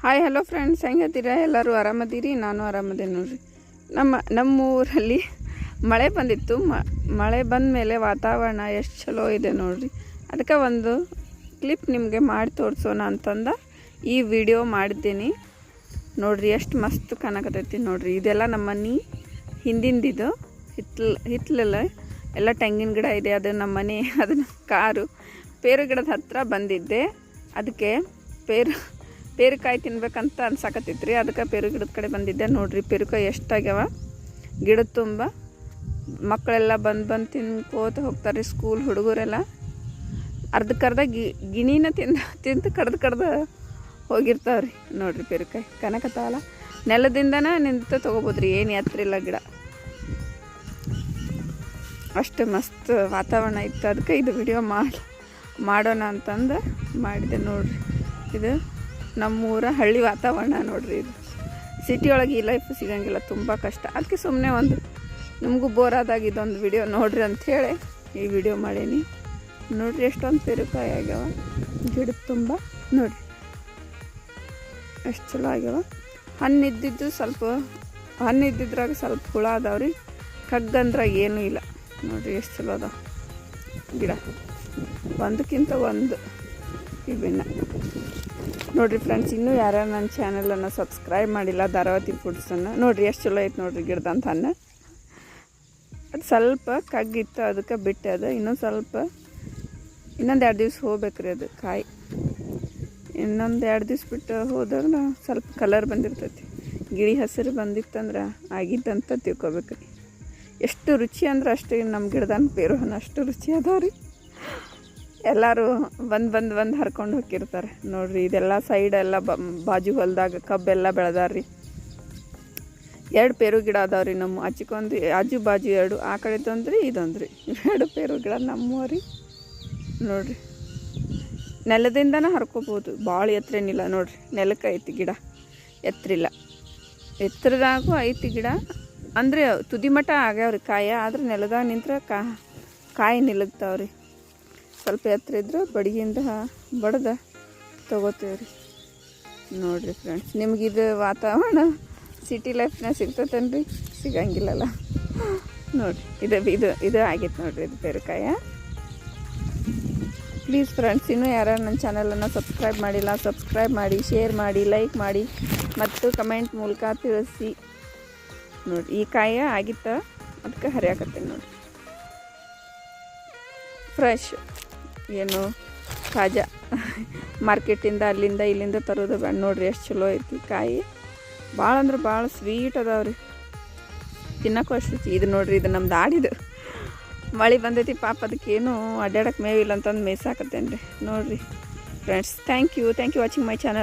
Hi hello friends ಹೆಂಗತ್ತೀರಾ ಎಲ್ಲರೂ ಆರಾಮದಿರಿ? ನಾನು ಆರಾಮದೇನೆ ನೋಡ್ರಿ. ನಮ್ಮ ನಮ್ಮ ಊರಲ್ಲಿ ಮಳೆ ಬಂದಿತ್ತು. ಮಳೆ ಬಂದ ಮೇಲೆ ವಾತಾವರಣ ಎಷ್ಟು ಚಲೋ ಇದೆ ನೋಡ್ರಿ. ಅದಕ್ಕೆ ಒಂದು ಕ್ಲಿಪ್ ನಿಮಗೆ ಮಾಡಿ ತೋರಿಸೋಣ ಅಂತಂದ ಈ ವಿಡಿಯೋ ಮಾಡಿದ್ದೀನಿ. ನೋಡ್ರಿ, ಎಷ್ಟು ಮಸ್ತ್ ಕಾಣಕತ್ತೈತಿ ನೋಡ್ರಿ. ಇದೆಲ್ಲ ನಮ್ಮ ಮನೆ ಹಿಂದಿಂದಿದು. ಹಿತ್ಲ, ಹಿತ್ಲಲ್ಲ ಎಲ್ಲ ತೆಂಗಿನ ಗಿಡ ಇದೆ. ಅದು ನಮ್ಮ ಮನೆ ಅದನ್ನು ಕಾರು. ಪೇರು ಗಿಡದ ಹತ್ತಿರ ಬಂದಿದ್ದೆ. ಅದಕ್ಕೆ ಪೇರು ಪೇರುಕಾಯಿ ತಿನ್ಬೇಕಂತ ಅನ್ಸಾಕತ್ತಿತ್ತು ರೀ ಅದಕ್ಕೆ ಪೇರು ಗಿಡದ ಕಡೆ ಬಂದಿದ್ದೆ. ನೋಡಿರಿ ಪೇರುಕಾಯಿ ಎಷ್ಟಾಗ್ಯಾವ. ಗಿಡದ ತುಂಬ. ಮಕ್ಕಳೆಲ್ಲ ಬಂದು ಬಂದು ತಿನ್ಕೋತ ಹೋಗ್ತಾರೆ ಸ್ಕೂಲ್ ಹುಡುಗರೆಲ್ಲ. ಅರ್ಧಕ್ಕರ್ಧ ಗಿ, ಗಿಣಿನ ತಿಂದು ತಿಂದು ಕಡ್ದು ಕಡ್ದು ಹೋಗಿರ್ತಾವ್ರಿ ನೋಡಿರಿ ಪೇರುಕಾಯಿ. ಕನಕತ್ತಾವಲ್ಲ ನೆಲದಿಂದನೇ ನಿಂತು ತೊಗೋಬೋದ್ರಿ. ಏನು ಎತ್ತರ ಇಲ್ಲ ಗಿಡ. ಅಷ್ಟು ಮಸ್ತ್ ವಾತಾವರಣ ಇತ್ತು. ಅದಕ್ಕೆ ಇದು ವಿಡಿಯೋ ಮಾಡಿ, ಮಾಡೋಣ ಅಂತಂದು ಮಾಡಿದೆ ನೋಡಿರಿ. ಇದು ನಮ್ಮೂರ ಹಳ್ಳಿ ವಾತಾವರಣ ನೋಡ್ರಿ. ಇದು ಸಿಟಿ ಒಳಗೆ ಈ ಲೈಫ್ ಸಿಗಂಗಿಲ್ಲ, ತುಂಬ ಕಷ್ಟ. ಅದಕ್ಕೆ ಸುಮ್ಮನೆ ಒಂದು ನಿಮಗೂ ಬೋರ್ ಆದಾಗ ಇದೊಂದು ವಿಡಿಯೋ ನೋಡ್ರಿ ಅಂಥೇಳಿ ಈ ವಿಡಿಯೋ ಮಾಡೀನಿ. ನೋಡ್ರಿ ಎಷ್ಟೊಂದು ಪೇರುಕಾಯಿ ಆಗ್ಯಾವ. ಗಿಡದ ತುಂಬ ನೋಡ್ರಿ. ಎಷ್ಟು ಚಲೋ ಆಗ್ಯಾವ. ಹಣ್ಣು ಇದ್ದಿದ್ದು ಸ್ವಲ್ಪ, ಹಣ್ಣು ಇದ್ದಿದ್ರಾಗ ಸ್ವಲ್ಪ ಹುಳ ಅದಾವ್ರಿ ಕಗ್ಗಂದ್ರಾಗ ಏನೂ ಇಲ್ಲ. ನೋಡ್ರಿ ಎಷ್ಟು ಚಲೋ ಅದಾವ. ಗಿಡ. ಒಂದಕ್ಕಿಂತ ಒಂದು ವಿಭಿನ್ನ ನೋಡ್ರಿ ಫ್ರೆಂಡ್ಸ್ ಇನ್ನೂ ಯಾರ್ಯಾರು ನನ್ನ ಚಾನಲನ್ನು ಸಬ್ಸ್ಕ್ರೈಬ್ ಮಾಡಿಲ್ಲ ಧಾರಾವತಿ ಫುಡ್ಸನ್ನು ನೋಡಿರಿ ಎಷ್ಟು ಚಲೋ ಐತೆ ನೋಡಿರಿ ಗಿಡ್ದಂತ ಅನ್ನ. ಅದು ಸ್ವಲ್ಪ ಕಗ್ಗಿತ್ತು, ಅದಕ್ಕೆ ಬಿಟ್ಟೆ ಅದು. ಇನ್ನೊಂದು ಸ್ವಲ್ಪ, ಇನ್ನೊಂದು ಎರಡು ದಿವ್ಸ ಹೋಗ್ಬೇಕ್ರಿ ಅದು ಕಾಯಿ. ಇನ್ನೊಂದು ಎರಡು ದಿವ್ಸ ಬಿಟ್ಟು ಹೋದಾಗ ಸ್ವಲ್ಪ ಕಲರ್ ಬಂದಿರ್ತೈತಿ. ಗಿಳಿ ಹಸಿರು ಬಂದಿತ್ತಂದ್ರೆ ಆಗಿದ್ದಂತ ತಿಳ್ಕೊಬೇಕ್ರಿ. ಎಷ್ಟು ರುಚಿ ಅಂದ್ರೆ ಅಷ್ಟು ನಮ್ಮ ಗಿಡದನ್ ಪೇರು ಅಷ್ಟು ರುಚಿ ಅದಾವ್ರಿ. ಎಲ್ಲರೂ ಬಂದು ಬಂದು ಬಂದು ಹರ್ಕೊಂಡು ಹೋಗಿರ್ತಾರೆ. ನೋಡ್ರಿ, ಇದೆಲ್ಲ ಸೈಡ್ ಎಲ್ಲ ಬ, ಬಾಜು ಹೊಲದಾಗ ಕಬ್ಬೆಲ್ಲ ಬೆಳೆದಾರ್ರಿ. ಎರಡು ಪೇರು ಗಿಡ ಅದಾವ್ರಿ ನಮ್ಮ ಆಚಿಕೊಂದು ಆಜು ಬಾಜು ಎರಡು, ಆ ಕಡೆ ತಂದ್ರಿ, ಇದೊಂದ್ರಿ. ಎರಡು ಪೇರು ಗಿಡ ನಮ್ಮವ್ರಿ ನೋಡ್ರಿ, ನೆಲದಿಂದನೇ ಹರ್ಕೋಬೋದು. ಭಾಳ ಎತ್ತರೇನಿಲ್ಲ ನೋಡ್ರಿ, ನೆಲಕ್ಕೆ ಐತಿ ಗಿಡ. ಎತ್ತರಿಲ್ಲ ಎತ್ತರದಾಗೂ ಐತಿ ಗಿಡ. ಅಂದರೆ ತುದಿ ಆಗ್ಯಾವ್ರಿ ಕಾಯ, ಆದ್ರೆ ನೆಲದಾಗ ನಿಂತ್ರೆ ಕಾಯಿ ನಿಲ್ಲಗ್ತಾವ್ರಿ ಸ್ವಲ್ಪ ಎತ್ತರ ಇದ್ದರೂ ಬಡಿಗಿಂದ ಬಡ್ದು ರೀ ನೋಡಿರಿ ಫ್ರೆಂಡ್ಸ್ ನಿಮಗಿದು ವಾತಾವರಣ ಸಿಟಿ ಲೈಫ್ನಾಗ ಸಿಗ್ತೈತೇನ್ರಿ? ಸಿಗಂಗಿಲ್ಲಲ್ಲ. ನೋಡಿರಿ, ಇದು ಇದು ಇದು ಆಗೈತೆ ನೋಡಿರಿ, ಇದು ಬೇರೆಕಾಯ. ಪ್ಲೀಸ್ ಫ್ರೆಂಡ್ಸ್ ಇನ್ನೂ ಯಾರು ನನ್ನ ಚಾನಲನ್ನು ಸಬ್ಸ್ಕ್ರೈಬ್ ಮಾಡಿಲ್ಲ ಸಬ್ಸ್ಕ್ರೈಬ್ ಮಾಡಿ ಶೇರ್ ಮಾಡಿ ಲೈಕ್ ಮಾಡಿ, ಮತ್ತು ಕಮೆಂಟ್ ಮೂಲಕ ತಿಳಿಸಿ. ನೋಡಿ ಈ ಕಾಯ ಆಗಿತ್ತ, ಅದಕ್ಕೆ ಹರಿಯಾಕತ್ತೀನಿ ನೋಡಿ ಫ್ರೆಶ್ ಏನು ತಾಜಾ ಮಾರ್ಕೆಟಿಂದ ಅಲ್ಲಿಂದ ಇಲ್ಲಿಂದ ತರೋದು ಬೇಡ. ನೋಡ್ರಿ ಎಷ್ಟು ಚಲೋ ಐತಿ ಕಾಯಿ. ಭಾಳ ಅಂದ್ರೆ ಭಾಳ ಸ್ವೀಟ್ ಅದಾವ್ರಿ. ತಿನ್ನಕ್ಕೂ ಅಷ್ಟು ಇದು ನೋಡ್ರಿ, ಇದು ನಮ್ದು ಆಡಿದು ಮಳೆ ಬಂದೈತಿ, ಪಾಪ ಅದಕ್ಕೇನು ಅಡ್ಡಾಡಕ್ಕೆ ಮೇವಿಲ್ಲ ಅಂತಂದು ಮೇಯ್ಸಾಕತ್ತೇನೆ ರೀ ನೋಡಿರಿ friends thank you thank you watching my channel